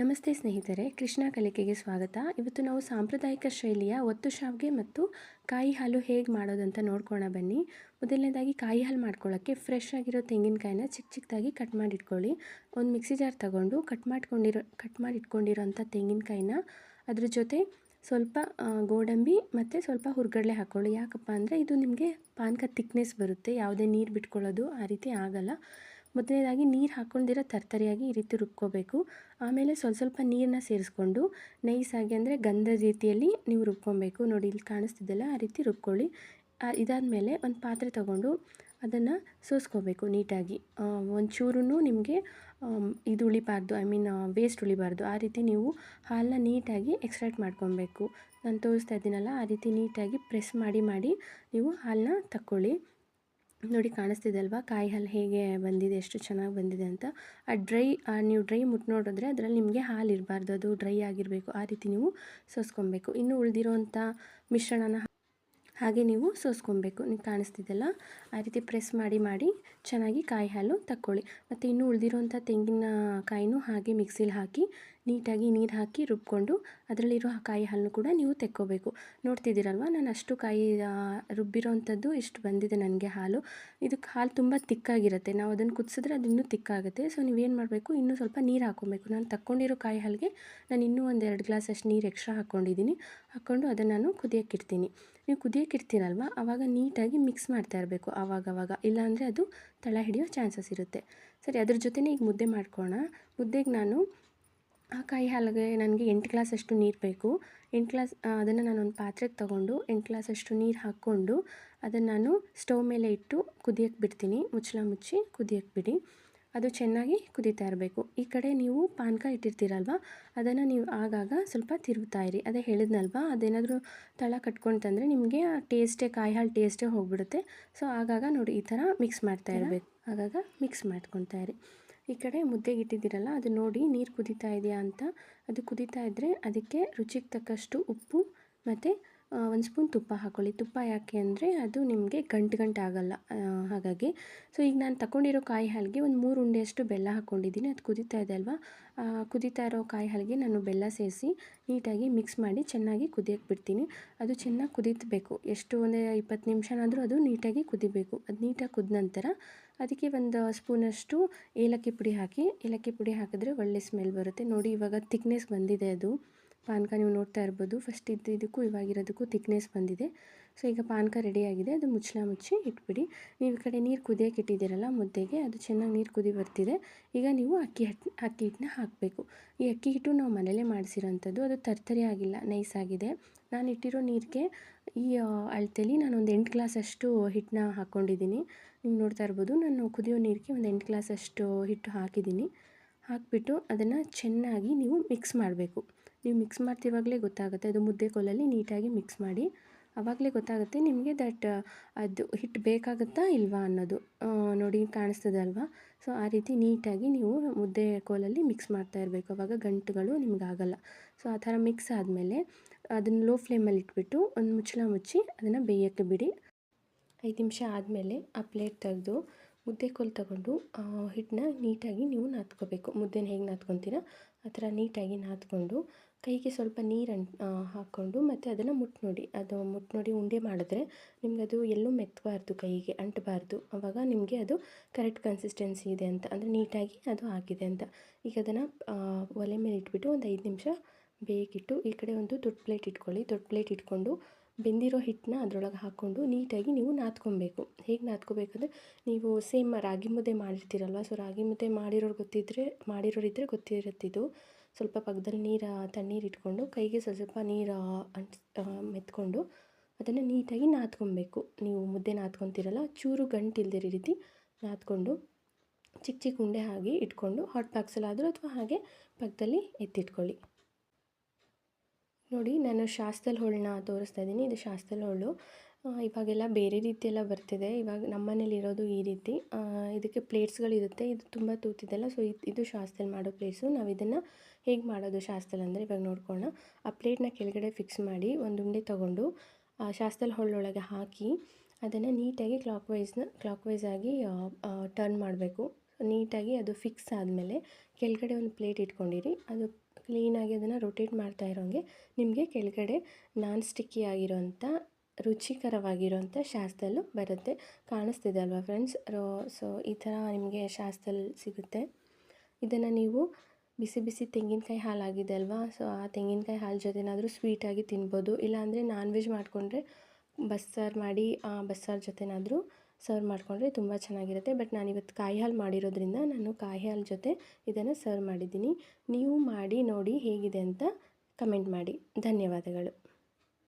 ನಮಸ್ತೆ ಸ್ನೇಹಿತರೆ, ಕೃಷ್ಣ ಕಲಿಕೆಗೆ ಸ್ವಾಗತ. ಇವತ್ತು ನಾವು ಸಾಂಪ್ರದಾಯಿಕ ಶೈಲಿಯ ಒತ್ತು ಶಾವಿಗೆ ಮತ್ತು ಕಾಯಿ ಹಾಲು ಹೇಗೆ ಮಾಡೋದಂತ ನೋಡ್ಕೊಳ ಬನ್ನಿ. ಮೊದಲನೇದಾಗಿ ಕಾಯಿ ಹಾಲು ಮಾಡ್ಕೊಳ್ಳೋಕ್ಕೆ ಫ್ರೆಶ್ ಆಗಿರೋ ತೆಂಗಿನಕಾಯಿನ ಚಿಕ್ಕ ಚಿಕ್ಕದಾಗಿ ಕಟ್ ಮಾಡಿ ಇಟ್ಕೊಳ್ಳಿ ಒಂದು ಮಿಕ್ಸಿ ಜಾರ್ ತಗೊಂಡು ಕಟ್ ಮಾಡ್ಕೊಂಡಿರೋ ಕಟ್ ಮಾಡಿ ಇಟ್ಕೊಂಡಿರೋಂಥ ತೆಂಗಿನಕಾಯಿನ ಅದ್ರ ಜೊತೆ ಸ್ವಲ್ಪ ಗೋಡಂಬಿ ಮತ್ತು ಸ್ವಲ್ಪ ಹುರ್ಗಡಲೆ ಹಾಕ್ಕೊಳ್ಳಿ ಯಾಕಪ್ಪ ಅಂದರೆ ಇದು ನಿಮಗೆ ಪಾನಕ ತಿಕ್ನೆಸ್ ಬರುತ್ತೆ, ಯಾವುದೇ ನೀರು ಬಿಟ್ಕೊಳ್ಳೋದು ಆ ರೀತಿ ಆಗಲ್ಲ. ಮೊದಲನೇದಾಗಿ ನೀರು ಹಾಕ್ಕೊಂಡಿರೋ ತರ್ತರಿಯಾಗಿ ಈ ರೀತಿ ರುಬ್ಕೋಬೇಕು. ಆಮೇಲೆ ಸ್ವಲ್ಪ ಸ್ವಲ್ಪ ನೀರನ್ನ ಸೇರಿಸ್ಕೊಂಡು ನೈಸಾಗಿ ಅಂದರೆ ಗಂಧದ ರೀತಿಯಲ್ಲಿ ನೀವು ರುಬ್ಕೊಬೇಕು. ನೋಡಿ, ಇಲ್ಲಿ ಕಾಣಿಸ್ತಿದ್ದಲ್ಲ ಆ ರೀತಿ ರುಬ್ಕೊಳ್ಳಿ. ಇದಾದಮೇಲೆ ಒಂದು ಪಾತ್ರೆ ತಗೊಂಡು ಅದನ್ನು ಸೋಸ್ಕೋಬೇಕು ನೀಟಾಗಿ. ಒಂಚೂರು ನಿಮಗೆ ಇದು ಉಳಿಬಾರ್ದು, ಐ ಮೀನ್ ವೇಸ್ಟ್ ಉಳಿಬಾರ್ದು. ಆ ರೀತಿ ನೀವು ಹಾಲನ್ನ ನೀಟಾಗಿ ಎಕ್ಸ್ಟ್ರಾಕ್ಟ್ ಮಾಡ್ಕೊಬೇಕು. ನಾನು ತೋರಿಸ್ತಾ ಇದ್ದೀನಲ್ಲ, ಆ ರೀತಿ ನೀಟಾಗಿ ಪ್ರೆಸ್ ಮಾಡಿ ಮಾಡಿ ನೀವು ಹಾಲನ್ನ ತಕ್ಕೊಳ್ಳಿ. ನೋಡಿ ಕಾಣಿಸ್ತಿದೆ ಅಲ್ವಾ ಕಾಯಿ ಹಾಲು ಹೇಗೆ ಬಂದಿದೆ, ಎಷ್ಟು ಚೆನ್ನಾಗಿ ಬಂದಿದೆ ಅಂತ. ಆ ಡ್ರೈ ನೀವು ಡ್ರೈ ಮುಟ್ಟು ನೋಡಿದ್ರೆ ಅದರಲ್ಲಿ ನಿಮಗೆ ಹಾಲು ಇರಬಾರ್ದು. ಅದು ಡ್ರೈ ಆಗಿರಬೇಕು. ಆ ರೀತಿ ನೀವು ಸೋಸ್ಕೊಬೇಕು. ಇನ್ನು ಉಳಿದಿರೋಂಥ ಮಿಶ್ರಣನ ಹಾಗೆ ನೀವು ಸೋಸ್ಕೊಬೇಕು. ನೀವು ಕಾಣಿಸ್ತಿದ್ದಲ್ಲ ಆ ರೀತಿ ಪ್ರೆಸ್ ಮಾಡಿ ಮಾಡಿ ಚೆನ್ನಾಗಿ ಕಾಯಿ ಹಾಲು ತಕ್ಕೊಳ್ಳಿ. ಮತ್ತು ಇನ್ನು ಉಳಿದಿರೋಂಥ ತೆಂಗಿನ ಕಾಯಿನೂ ಹಾಗೆ ಮಿಕ್ಸಿಲಿ ಹಾಕಿ ನೀಟಾಗಿ ನೀರು ಹಾಕಿ ರುಬ್ಕೊಂಡು ಅದರಲ್ಲಿರೋ ಆ ಕಾಯಿ ಹಾಲನ್ನು ಕೂಡ ನೀವು ತೆಕ್ಕೋಬೇಕು. ನೋಡ್ತಿದ್ದೀರಲ್ವ? ನಾನು ಅಷ್ಟು ಕಾಯಿ ರುಬ್ಬಿರೋ ರುಬ್ಬಿರೋವಂಥದ್ದು ಇಷ್ಟು ಬಂದಿದೆ ನನಗೆ ಹಾಲು. ಇದಕ್ಕೆ ಹಾಲು ತುಂಬ ತಿಕ್ಕಾಗಿರುತ್ತೆ. ನಾವು ಅದನ್ನು ಕುದಿಸಿದ್ರೆ ಅದು ಇನ್ನೂ ತಿಕ್ಕಾಗುತ್ತೆ. ಸೊ ನೀವೇನು ಮಾಡಬೇಕು? ಇನ್ನೂ ಸ್ವಲ್ಪ ನೀರು ಹಾಕ್ಕೊಬೇಕು ನಾನು ತಕ್ಕೊಂಡಿರೋ ಕಾಯಿ ಹಾಲಿಗೆ ನಾನು ಇನ್ನೂ ಒಂದು ಎರಡು ಗ್ಲಾಸ್ ಅಷ್ಟು ನೀರು ಎಕ್ಸ್ಟ್ರಾ ಹಾಕ್ಕೊಂಡಿದ್ದೀನಿ ಹಾಕ್ಕೊಂಡು ಅದನ್ನು ನಾನು ಕುದಿಯೋಕ್ಕೆ ಇಡ್ತೀನಿ ನೀವು ಕುದಿಯೋಕ್ಕಿಡ್ತೀರಲ್ವ? ಆವಾಗ ನೀಟಾಗಿ ಮಿಕ್ಸ್ ಮಾಡ್ತಾ ಇರಬೇಕು ಆವಾಗವಾಗ. ಇಲ್ಲಾಂದರೆ ಅದು ತಳ ಹಿಡಿಯೋ ಚಾನ್ಸಸ್ ಇರುತ್ತೆ. ಸರಿ, ಅದ್ರ ಜೊತೆನೇ ಈಗ ಮುದ್ದೆ ಮಾಡ್ಕೋಣ ಮುದ್ದೆಗೆ ನಾನು ಆ ಕಾಯಿ ಹಾಲಿಗೆ ನನಗೆ ಎಂಟು ಗ್ಲಾಸ್ ಅಷ್ಟು ನೀರು ಬೇಕು. ಎಂಟು ಗ್ಲಾಸ್ ಅದನ್ನು ನಾನು ಒಂದು ಪಾತ್ರೆಗೆ ತೊಗೊಂಡು ಎಂಟು ಗ್ಲಾಸ್ ಅಷ್ಟು ನೀರು ಹಾಕ್ಕೊಂಡು ಅದನ್ನು ನಾನು ಸ್ಟವ್ ಮೇಲೆ ಇಟ್ಟು ಕುದಿಯೋಕ್ಕೆ ಬಿಡ್ತೀನಿ. ಮುಚ್ಚಳ ಮುಚ್ಚಿ ಕುದಿಯೋಕ್ಕೆ ಬಿಡಿ. ಅದು ಚೆನ್ನಾಗಿ ಕುದೀತಾ ಇರಬೇಕು. ಈ ಕಡೆ ನೀವು ಪಾನಕ ಇಟ್ಟಿರ್ತೀರಲ್ವ ಅದನ್ನು ನೀವು ಆಗಾಗ ಸ್ವಲ್ಪ ತಿರುಗ್ತಾ ಇರಿ. ಅದೇ ಹೇಳಿದ್ನಲ್ವ ಅದೇನಾದರೂ ತಳ ಕಟ್ಕೊಂತಂದರೆ ನಿಮಗೆ ಆ ಟೇಸ್ಟೇ ಕಾಯಿ ಹಾಲು ಟೇಸ್ಟೇ ಹೋಗ್ಬಿಡುತ್ತೆ. ಸೊ ಆಗಾಗ ನೋಡಿ ಈ ಥರ ಮಿಕ್ಸ್ ಮಾಡ್ತಾ ಇರಬೇಕು. ಆಗಾಗ ಮಿಕ್ಸ್ ಮಾಡ್ಕೊತಾ ಇರಿ. ಈ ಕಡೆ ಮುದ್ದೆಗೆ ಇಟ್ಟಿದ್ದೀರಲ್ಲ ಅದು ನೋಡಿ ನೀರು ಕುದೀತಾ ಇದೆಯಾ ಅಂತ. ಅದು ಕುದೀತಾ ಇದ್ದರೆ ಅದಕ್ಕೆ ರುಚಿಗೆ ತಕ್ಕಷ್ಟು ಉಪ್ಪು ಮತ್ತು ಒಂದು ಸ್ಪೂನ್ ತುಪ್ಪ ಹಾಕ್ಕೊಳ್ಳಿ ತುಪ್ಪ ಯಾಕೆ ಅಂದರೆ ಅದು ನಿಮಗೆ ಗಂಟು ಗಂಟು ಆಗಲ್ಲ. ಹಾಗಾಗಿ. ಸೊ ಈಗ ನಾನು ತಗೊಂಡಿರೋ ಕಾಯಿ ಹಾಲಿಗೆ ಒಂದು ಮೂರು ಉಂಡೆಯಷ್ಟು ಬೆಲ್ಲ ಹಾಕ್ಕೊಂಡಿದ್ದೀನಿ ಅದು ಕುದೀತಾ ಇದೆ ಅಲ್ವಾ? ಕುದೀತಾ ಇರೋ ಕಾಯಿ ಹಾಲಿಗೆ ನಾನು ಬೆಲ್ಲ ಸೇರಿಸಿ ನೀಟಾಗಿ ಮಿಕ್ಸ್ ಮಾಡಿ ಚೆನ್ನಾಗಿ ಕುದಿಯೋಕ್ಕೆ ಬಿಡ್ತೀನಿ. ಅದು ಚೆನ್ನಾಗಿ ಕುದೀತಬೇಕು. ಎಷ್ಟು ಒಂದು ಇಪ್ಪತ್ತು ನಿಮಿಷನಾದರೂ ಅದು ನೀಟಾಗಿ ಕುದಿಬೇಕು. ಅದು ನೀಟಾಗಿ ಕುದ ನಂತರ ಅದಕ್ಕೆ ಒಂದು ಸ್ಪೂನಷ್ಟು ಏಲಕ್ಕಿ ಪುಡಿ ಹಾಕಿ. ಏಲಕ್ಕಿ ಪುಡಿ ಹಾಕಿದ್ರೆ ಒಳ್ಳೆ ಸ್ಮೆಲ್ ಬರುತ್ತೆ. ನೋಡಿ, ಇವಾಗ ತಿಕ್ನೆಸ್ ಬಂದಿದೆ ಅದು. ಪಾನಕ ನೀವು ನೋಡ್ತಾ ಇರ್ಬೋದು. ಫಸ್ಟ್ ಇದ್ದಿದ್ದಕ್ಕೂ ಇವಾಗಿರೋದಕ್ಕೂ ತಿಕ್ನೆಸ್ ಬಂದಿದೆ. ಸೊ ಈಗ ಪಾನಕ ರೆಡಿಯಾಗಿದೆ ಅದು ಮುಚ್ಚಳ ಮುಚ್ಚಿ ಇಟ್ಬಿಡಿ. ನೀವು ಈ ಕಡೆ ನೀರು ಕುದಿಯೋಕೆ ಇಟ್ಟಿದ್ದೀರಲ್ಲ ಮುದ್ದೆಗೆ, ಅದು ಚೆನ್ನಾಗಿ ನೀರು ಕುದಿ ಬರ್ತಿದೆ. ಈಗ ನೀವು ಅಕ್ಕಿ ಹಟ್ಟಿ ಅಕ್ಕಿ ಹಿಟ್ಟನ್ನ ಹಾಕಬೇಕು. ಈ ಅಕ್ಕಿ ಹಿಟ್ಟು ನಾವು ಮನೇಲೇ ಮಾಡಿಸಿರೋಂಥದ್ದು. ಅದು ತರ್ತರಿ ಆಗಿಲ್ಲ ನೈಸ್ ಆಗಿದೆ. ನಾನು ಇಟ್ಟಿರೋ ನೀರಿಗೆ ಈ ಅಳತೆಲಿ ನಾನು ಒಂದು ಎಂಟು ಗ್ಲಾಸ್ ಅಷ್ಟು ಹಿಟ್ಟನ್ನ ಹಾಕ್ಕೊಂಡಿದ್ದೀನಿ ನೀವು ನೋಡ್ತಾ ಇರ್ಬೋದು, ನಾನು ಕುದಿಯೋ ನೀರಿಗೆ ಒಂದು ಎಂಟು ಗ್ಲಾಸ್ ಅಷ್ಟು ಹಿಟ್ಟು ಹಾಕಿದ್ದೀನಿ. ಹಾಕಿಬಿಟ್ಟು ಅದನ್ನು ಚೆನ್ನಾಗಿ ನೀವು ಮಿಕ್ಸ್ ಮಾಡಬೇಕು. ನೀವು ಮಿಕ್ಸ್ ಮಾಡ್ತಿರುವಾಗಲೇ ಗೊತ್ತಾಗುತ್ತೆ. ಅದು ಮುದ್ದೆ ಕೋಲಲ್ಲಿ ನೀಟಾಗಿ ಮಿಕ್ಸ್ ಮಾಡಿ ಆವಾಗಲೇ ಗೊತ್ತಾಗುತ್ತೆ ನಿಮಗೆ ದಟ್ ಅದು ಹಿಟ್ಟು ಬೇಕಾಗುತ್ತಾ ಇಲ್ವಾ ಅನ್ನೋದು ನೋಡಿ ಕಾಣಿಸ್ತದೆ ಅಲ್ವಾ ಸೊ ಆ ರೀತಿ ನೀಟಾಗಿ ನೀವು ಮುದ್ದೆ ಕೋಲಲ್ಲಿ ಮಿಕ್ಸ್ ಮಾಡ್ತಾ ಇರಬೇಕು. ಅವಾಗ ಗಂಟುಗಳು ನಿಮಗಾಗಲ್ಲ ಸೊ ಆ ಥರ ಮಿಕ್ಸ್ ಆದಮೇಲೆ ಅದನ್ನು ಲೋ ಫ್ಲೇಮಲ್ಲಿ ಇಟ್ಬಿಟ್ಟು ಒಂದು ಮುಚ್ಚಳ ಮುಚ್ಚಿ ಅದನ್ನು ಬೇಯೋಕ್ಕೆ ಬಿಡಿ. ಐದು ನಿಮಿಷ ಆದಮೇಲೆ ಆ ಪ್ಲೇಟ್ ತೆಗೆದು ಮುದ್ದೆ ಕೋಲು ತಗೊಂಡು ಹಿಟ್ಟನ್ನ ನೀಟಾಗಿ ನೀವು ನಾದ್ಕೋಬೇಕು ಮುದ್ದೆನ ಹೇಗೆ ನಾದ್ಕೊತೀರ ಆ ಥರ ನೀಟಾಗಿ ನಾದ್ಕೊಂಡು ಕೈಗೆ ಸ್ವಲ್ಪ ನೀರು ಹಾಕ್ಕೊಂಡು ಮತ್ತು ಅದನ್ನು ಮುಟ್ಟು ನೋಡಿ ಅದು ಮುಟ್ಟು ನೋಡಿ ಉಂಡೆ ಮಾಡಿದ್ರೆ ನಿಮ್ಗೆ ಅದು ಎಲ್ಲೂ ಮೆತ್ತಬಾರ್ದು ಕೈಗೆ, ಅಂಟಬಾರ್ದು. ಆವಾಗ ನಿಮಗೆ ಅದು ಕರೆಕ್ಟ್ ಕನ್ಸಿಸ್ಟೆನ್ಸಿ ಇದೆ ಅಂತ, ಅಂದರೆ ನೀಟಾಗಿ ಅದು ಆಗಿದೆ ಅಂತ. ಈಗ ಅದನ್ನು ಒಲೆ ಮೇಲೆ ಇಟ್ಬಿಟ್ಟು ಒಂದು ಐದು ನಿಮಿಷ ಬೇಕಿಟ್ಟು ಈ ಕಡೆ ಒಂದು ದೊಡ್ಡ ಪ್ಲೇಟ್ ಇಟ್ಕೊಳ್ಳಿ. ದೊಡ್ಡ ಪ್ಲೇಟ್ ಇಟ್ಕೊಂಡು ಬೆಂದಿರೋ ಹಿಟ್ಟನ್ನ ಅದರೊಳಗೆ ಹಾಕ್ಕೊಂಡು ನೀಟಾಗಿ ನೀವು ನಾದ್ಕೊಬೇಕು. ಹೇಗೆ ನಾದ್ಕೋಬೇಕಂದ್ರೆ ನೀವು ಸೇಮ್ ರಾಗಿ ಮುದ್ದೆ ಮಾಡಿರ್ತೀರಲ್ವ? ಸೊ ರಾಗಿ ಮುದ್ದೆ ಮಾಡಿರೋರು ಗೊತ್ತಿದ್ದರೆ ಮಾಡಿರೋರಿದ್ದರೆ ಗೊತ್ತಿರುತ್ತಿದ್ದು ಸ್ವಲ್ಪ ಪಕ್ಕದಲ್ಲಿ ನೀರು, ತಣ್ಣೀರು ಇಟ್ಕೊಂಡು ಕೈಗೆ ಸ್ವಲ್ಪ ನೀರು ಅಂಟ್ ಮೆತ್ಕೊಂಡು ಅದನ್ನು ನೀಟಾಗಿ ನಾದ್ಕೊಬೇಕು ನೀವು ಮುದ್ದೆ ನಾದ್ಕೊತೀರಲ್ಲ ಚೂರು ಗಂಟು ಇಲ್ದಿರೋ ರೀತಿ ನಾದ್ಕೊಂಡು ಚಿಕ್ಕ ಚಿಕ್ಕ ಉಂಡೆ ಹಾಗೆ ಇಟ್ಕೊಂಡು ಹಾಟ್ ಬಾಕ್ಸಲ್ಲಾದರೂ ಅಥವಾ ಹಾಗೆ ಪಕ್ಕದಲ್ಲಿ ಎತ್ತಿಟ್ಕೊಳ್ಳಿ. ನೋಡಿ, ನಾನು ಶಾಸ್ತಲ್ ಹೋಳನ್ನ ತೋರಿಸ್ತಾ ಇದ್ದೀನಿ. ಇದು ಶಾಸ್ತಲ್ ಹೋಳು. ಇವಾಗೆಲ್ಲ ಬೇರೆ ರೀತಿಯೆಲ್ಲ ಬರ್ತಿದೆ. ಇವಾಗ ನಮ್ಮ ಮನೇಲಿ ಇರೋದು ಈ ರೀತಿ. ಇದಕ್ಕೆ ಪ್ಲೇಟ್ಸ್ಗಳಿರುತ್ತೆ ಇದು ತುಂಬ ತೂತಿದೆಲ್ಲ ಸೊ ಇದು ಶಾಸ್ತ್ರದಲ್ಲಿ ಮಾಡೋ ಪ್ಲೇಟ್ಸು ನಾವು ಇದನ್ನು ಹೇಗೆ ಮಾಡೋದು ಶಾಸ್ತ್ರದಲ್ಲಿ ಅಂದರೆ ಇವಾಗ ನೋಡ್ಕೊಳ್ಳೋಣ ಆ ಪ್ಲೇಟ್ನ ಕೆಳಗಡೆ ಫಿಕ್ಸ್ ಮಾಡಿ ಒಂದು ಉಂಡೆ ತೊಗೊಂಡು, ಆ ಶಾಸ್ತ್ರಲ್ ಹೊಳ್ಳೊಳಗೆ ಹಾಕಿ ಅದನ್ನು ನೀಟಾಗಿ ಕ್ಲಾಕ್ ವೈಸ್ನ ಕ್ಲಾಕ್ ವೈಸ್ ಆಗಿ ಟರ್ನ್ ಮಾಡಬೇಕು. ನೀಟಾಗಿ ಅದು ಫಿಕ್ಸ್ ಆದಮೇಲೆ ಕೆಳಗಡೆ ಒಂದು ಪ್ಲೇಟ್ ಇಟ್ಕೊಂಡಿರಿ. ಅದು ಕ್ಲೀನಾಗಿ ಅದನ್ನು ರೊಟೇಟ್ ಮಾಡ್ತಾ ಇರೋಂಗೆ ನಿಮಗೆ ಕೆಳಗಡೆ ನಾನ್ ಸ್ಟಿಕ್ಕಿ ಆಗಿರೋಂಥ ರುಚಿಕರವಾಗಿರೋಂಥ ಶಾಸ್ತ್ರಲ್ಲೂ ಬರುತ್ತೆ, ಕಾಣಿಸ್ತಿದೆ ಅಲ್ವಾ ಫ್ರೆಂಡ್ಸ್ ರೋ ಸೊ ಈ ಥರ ನಿಮಗೆ ಶಾಸ್ದಲ್ಲಿ ಸಿಗುತ್ತೆ. ಇದನ್ನು ನೀವು ಬಿಸಿ ಬಿಸಿ ತೆಂಗಿನಕಾಯಿ ಹಾಲು ಆಗಿದೆ ಅಲ್ವಾ? ಸೊ ಆ ತೆಂಗಿನಕಾಯಿ ಹಾಲು ಜೊತೆನಾದರೂ ಸ್ವೀಟಾಗಿ ತಿನ್ಬೋದು. ಇಲ್ಲಾಂದರೆ ನಾನ್ ವೆಜ್ ಮಾಡಿಕೊಂಡ್ರೆ ಬಸ್ಸಾರು ಮಾಡಿ, ಆ ಬಸ್ಸಾರು ಜೊತೆನಾದರೂ ಸರ್ವ್ ಮಾಡಿಕೊಂಡ್ರೆ ತುಂಬ ಚೆನ್ನಾಗಿರುತ್ತೆ. ಬಟ್ ನಾನಿವತ್ತು ಕಾಯಿ ಹಾಲು ಮಾಡಿರೋದ್ರಿಂದ ನಾನು ಕಾಯಿ ಹಾಲು ಜೊತೆ ಇದನ್ನು ಸರ್ವ್ ಮಾಡಿದ್ದೀನಿ. ನೀವು ಮಾಡಿ ನೋಡಿ ಹೇಗಿದೆ ಅಂತ ಕಮೆಂಟ್ ಮಾಡಿ. ಧನ್ಯವಾದಗಳು.